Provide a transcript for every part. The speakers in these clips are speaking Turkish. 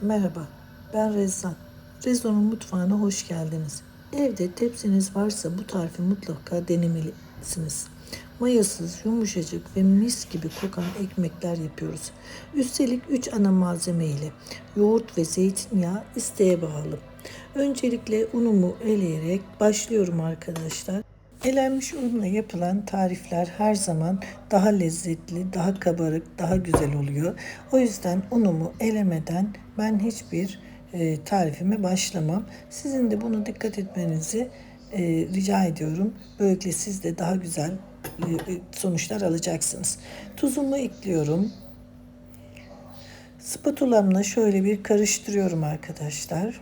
Merhaba, ben Rezan. Rezon'un mutfağına hoş geldiniz. Evde tepsiniz varsa bu tarifi mutlaka denemelisiniz. Mayasız, yumuşacık ve mis gibi kokan ekmekler yapıyoruz. Üstelik 3 ana malzeme ile yoğurt ve zeytinyağı isteğe bağlı. Öncelikle unumu eleyerek başlıyorum arkadaşlar. Elenmiş unla yapılan tarifler her zaman daha lezzetli, daha kabarık, daha güzel oluyor. O yüzden unumu elemeden ben hiçbir e, tarifime başlamam. Sizin de bunu dikkat etmenizi e, rica ediyorum. Böylelikle siz de daha güzel e, sonuçlar alacaksınız. Tuzumu ekliyorum. Spatulamla şöyle bir karıştırıyorum arkadaşlar.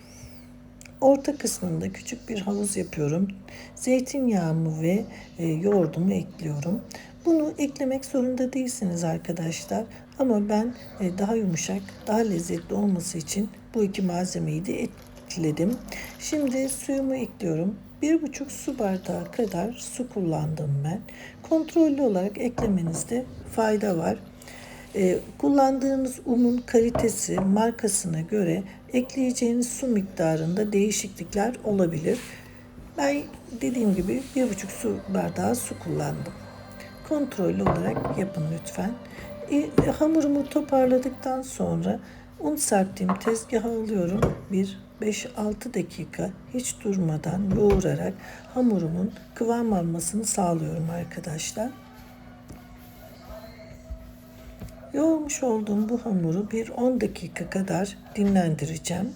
Orta kısmında küçük bir havuz yapıyorum. Zeytinyağımı ve e, yoğurdumu ekliyorum. Bunu eklemek zorunda değilsiniz arkadaşlar. Ama ben e, daha yumuşak, daha lezzetli olması için bu iki malzemeyi de ekledim. Şimdi suyumu ekliyorum. Bir buçuk su bardağı kadar su kullandım ben. Kontrollü olarak eklemenizde fayda var. E, kullandığınız unun kalitesi, markasına göre ekleyeceğiniz su miktarında değişiklikler olabilir. Ben dediğim gibi bir buçuk su bardağı su kullandım. Kontrollü olarak yapın lütfen. E, hamurumu toparladıktan sonra un serptiğim tezgaha alıyorum. Bir 5-6 dakika hiç durmadan yoğurarak hamurumun kıvam almasını sağlıyorum arkadaşlar. Yoğurmuş olduğum bu hamuru bir 10 dakika kadar dinlendireceğim.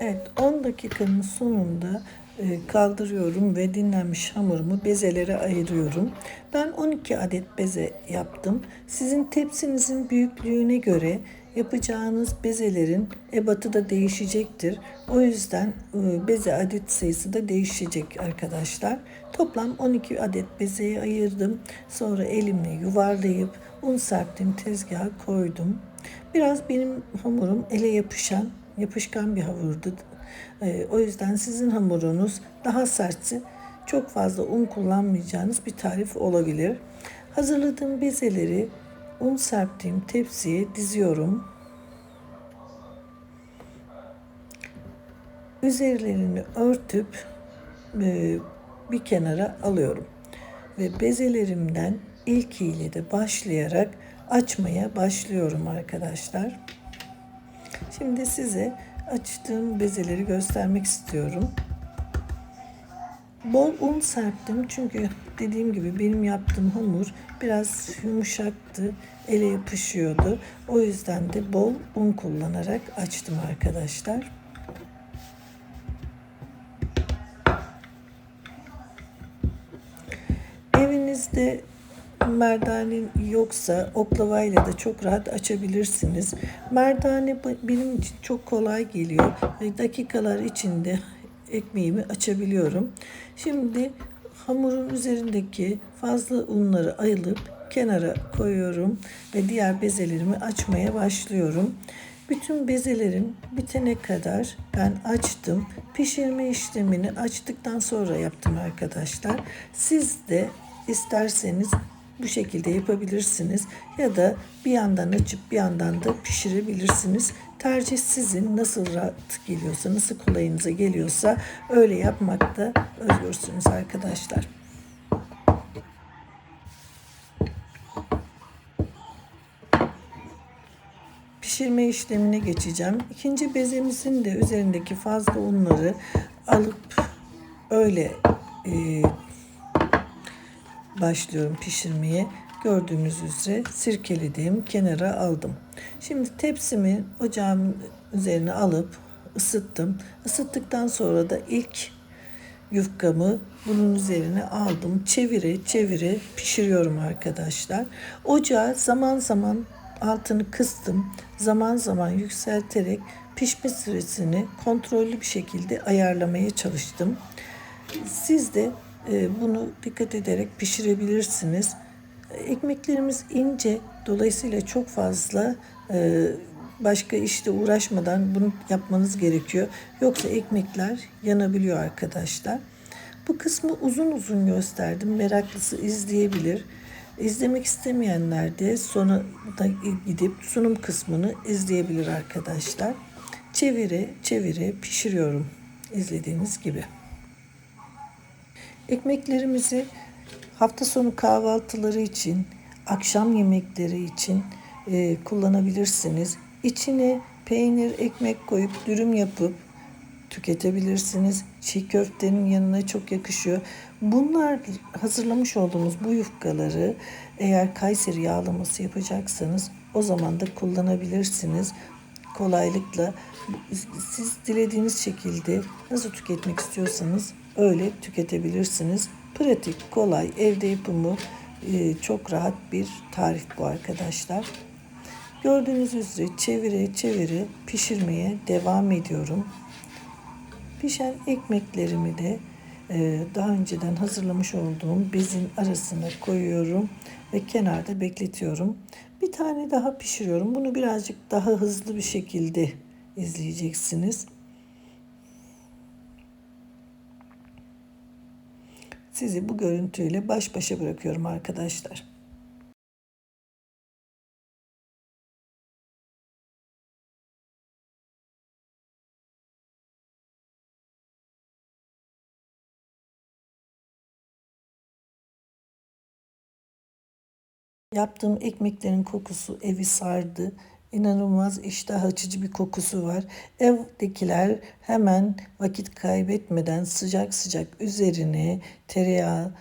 Evet 10 dakikanın sonunda kaldırıyorum ve dinlenmiş hamurumu bezelere ayırıyorum. Ben 12 adet beze yaptım. Sizin tepsinizin büyüklüğüne göre yapacağınız bezelerin ebatı da değişecektir. O yüzden e, beze adet sayısı da değişecek arkadaşlar. Toplam 12 adet bezeyi ayırdım. Sonra elimle yuvarlayıp un serptim tezgaha koydum. Biraz benim hamurum ele yapışan yapışkan bir hamurdu. Ee, o yüzden sizin hamurunuz daha sertse çok fazla un kullanmayacağınız bir tarif olabilir. Hazırladığım bezeleri un serptiğim tepsiye diziyorum. Üzerlerini örtüp e, bir kenara alıyorum. Ve bezelerimden ilkiyle de başlayarak açmaya başlıyorum arkadaşlar. Şimdi size açtığım bezeleri göstermek istiyorum. Bol un serptim çünkü dediğim gibi benim yaptığım hamur biraz yumuşaktı, ele yapışıyordu. O yüzden de bol un kullanarak açtım arkadaşlar. Evinizde merdane yoksa oklavayla da çok rahat açabilirsiniz. Merdane benim için çok kolay geliyor dakikalar içinde ekmeğimi açabiliyorum. Şimdi hamurun üzerindeki fazla unları ayılıp kenara koyuyorum ve diğer bezelerimi açmaya başlıyorum. Bütün bezelerim bitene kadar ben açtım. Pişirme işlemini açtıktan sonra yaptım arkadaşlar. Siz de isterseniz bu şekilde yapabilirsiniz ya da bir yandan açıp bir yandan da pişirebilirsiniz. Tercih sizin nasıl rahat geliyorsa, nasıl kolayınıza geliyorsa öyle yapmakta özgürsünüz arkadaşlar. Pişirme işlemine geçeceğim. İkinci bezemizin de üzerindeki fazla unları alıp öyle e, başlıyorum pişirmeye. Gördüğünüz üzere sirkeledim, kenara aldım. Şimdi tepsimi ocağın üzerine alıp ısıttım. Isıttıktan sonra da ilk yufkamı bunun üzerine aldım. Çevire çevire pişiriyorum arkadaşlar. Ocağı zaman zaman altını kıstım. Zaman zaman yükselterek pişme süresini kontrollü bir şekilde ayarlamaya çalıştım. Siz de bunu dikkat ederek pişirebilirsiniz. Ekmeklerimiz ince Dolayısıyla çok fazla e, başka işte uğraşmadan bunu yapmanız gerekiyor. Yoksa ekmekler yanabiliyor arkadaşlar. Bu kısmı uzun uzun gösterdim. Meraklısı izleyebilir. İzlemek istemeyenler de sonra da gidip sunum kısmını izleyebilir arkadaşlar. Çevire çevire pişiriyorum izlediğiniz gibi. Ekmeklerimizi hafta sonu kahvaltıları için, akşam yemekleri için e, kullanabilirsiniz. İçine peynir, ekmek koyup dürüm yapıp tüketebilirsiniz. Çiğ köftenin yanına çok yakışıyor. Bunlar hazırlamış olduğumuz bu yufkaları eğer Kayseri yağlaması yapacaksanız o zaman da kullanabilirsiniz. Kolaylıkla siz dilediğiniz şekilde nasıl tüketmek istiyorsanız öyle tüketebilirsiniz. Pratik, kolay, evde yapımı e, çok rahat bir tarif bu arkadaşlar. Gördüğünüz üzere çevire çevire pişirmeye devam ediyorum. Pişen ekmeklerimi de e, daha önceden hazırlamış olduğum bezin arasına koyuyorum ve kenarda bekletiyorum. Bir tane daha pişiriyorum. Bunu birazcık daha hızlı bir şekilde izleyeceksiniz. Sizi bu görüntüyle baş başa bırakıyorum arkadaşlar. Yaptığım ekmeklerin kokusu evi sardı. İnanılmaz iştah açıcı bir kokusu var. Evdekiler hemen vakit kaybetmeden sıcak sıcak üzerine tereyağı,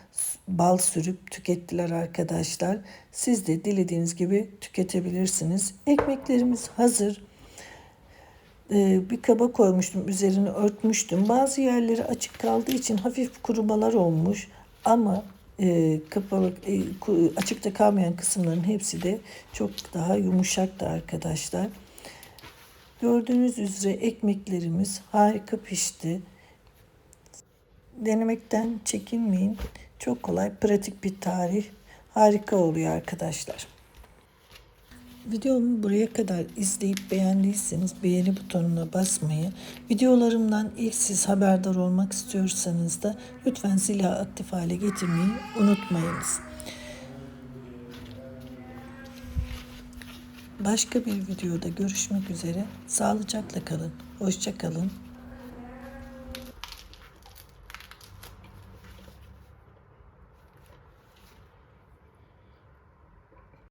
bal sürüp tükettiler arkadaşlar. Siz de dilediğiniz gibi tüketebilirsiniz. Ekmeklerimiz hazır. Ee, bir kaba koymuştum, üzerini örtmüştüm. Bazı yerleri açık kaldığı için hafif kurumalar olmuş ama e, kapalı e, açıkta kalmayan kısımların hepsi de çok daha yumuşaktı arkadaşlar. Gördüğünüz üzere ekmeklerimiz harika pişti. Denemekten çekinmeyin. Çok kolay, pratik bir tarif. Harika oluyor arkadaşlar. Videomu buraya kadar izleyip beğendiyseniz beğeni butonuna basmayı, videolarımdan ilk siz haberdar olmak istiyorsanız da lütfen zili aktif hale getirmeyi unutmayınız. Başka bir videoda görüşmek üzere. Sağlıcakla kalın. Hoşça kalın.